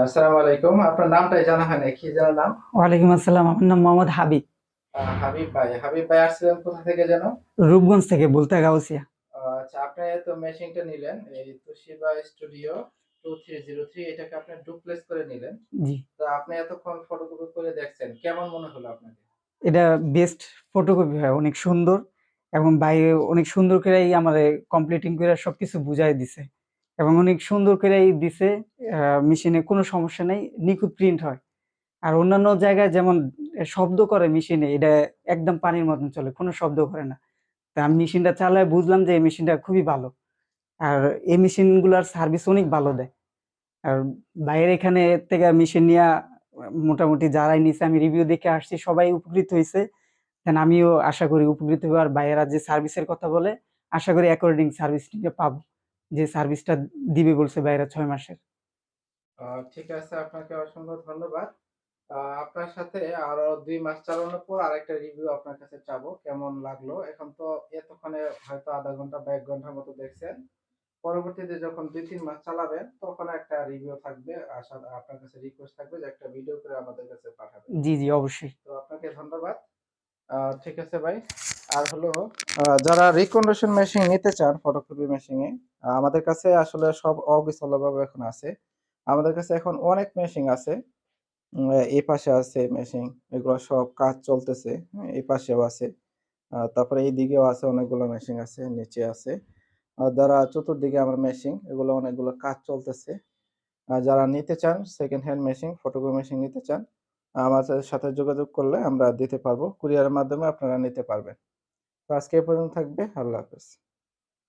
আসসালামু আলাইকুম। আপনার নামটাই জানা হয় না কি যেন নাম? ওয়ালাইকুম আসসালাম আমার নাম মোহাম্মদ হাবিব। হাবিব ভাই হাবিব ভাই আসছিলেন কোথা থেকে যেন? রূপগঞ্জ থেকে বলতে গাউসিয়া। আচ্ছা আপনি তো মেশিনটা নিলেন এই Toshiba studio two three zero three এটাকে আপনি ডুপ্লেস করে নিলেন। জি। তো আপনি এতক্ষণ ফটোকপি করে দেখছেন কেমন মনে হলো আপনাকে এটা বেস্ট ফটোকপি হয় অনেক সুন্দর এবং বাইরে অনেক সুন্দর করেই আমার কমপ্লিটিং করে সবকিছু বুঝাই দিছে। এবং অনেক সুন্দর করেই দিছে মেশিনে কোনো সমস্যা নেই, নিখুঁত প্রিন্ট হয়। আর অন্যান্য জায়গায় যেমন শব্দ করে মেশিনে, এটা একদম পানির মতন চলে, কোনো শব্দ করে না। তা আমি মেশিনটা চালায় বুঝলাম যে এই মেশিনটা খুবই ভালো। আর এই মেশিনগুলোর সার্ভিস অনেক ভালো দেয়। আর বাইরে এখানে থেকে মেশিন নিয়ে, মোটামুটি যারাই নিছে, আমি রিভিউ দেখে আসছি, সবাই উপকৃত হয়েছে দেন আমিও আশা করি উপকৃত হব আর বাইরেরা যে সার্ভিসের কথা বলে, আশা করি অ্যাকর্ডিং সার্ভিস নিয়ে পাবো। যে সার্ভিসটা দিবে বলছে বাইরে ছয় মাসের। ঠিক আছে আপনাকে অসংখ্য ধন্যবাদ। আপনার সাথে আরও দুই মাস চালানোর পর আরেকটা রিভিউ আপনার কাছে চাবো কেমন লাগল? এখন তো এতক্ষণে হয়তো আধা ঘণ্টা বা এক ঘণ্টার মতো দেখছেন। পরবর্তীতে যখন দুই তিন মাস চালাবেন তখন একটা রিভিউ থাকবে আশা আপনার কাছে রিকোয়েস্ট থাকবে যে একটা ভিডিও করে আমাদের কাছে পাঠাবেন। জি জি অবশ্যই। তো আপনাকে ধন্যবাদ। ঠিক আছে ভাই। আর হলো যারা রিকন্ডিশন মেশিন নিতে চান ফটোকপি মেশিনে আমাদের কাছে আসলে সব অবিচলভাবে এখন আছে। আমাদের কাছে এখন অনেক মেশিন আছে। এই পাশে আছে মেশিন এগুলো সব কাজ চলতেছে, এই পাশেও আছে। তারপরে এই দিকেও আছে অনেকগুলো মেশিন আছে, নিচে আছে। যারা চতুর্দিকে আমার মেশিন এগুলো অনেকগুলো কাজ চলতেছে। যারা নিতে চান second hand machine photocopy machine নিতে চান আমাদের সাথে যোগাযোগ করলে আমরা দিতে পারব। কুরিয়ারের মাধ্যমে আপনারা নিতে পারবেন। তো আজকে এই পর্যন্ত থাকবে। আল্লাহ হাফেজ।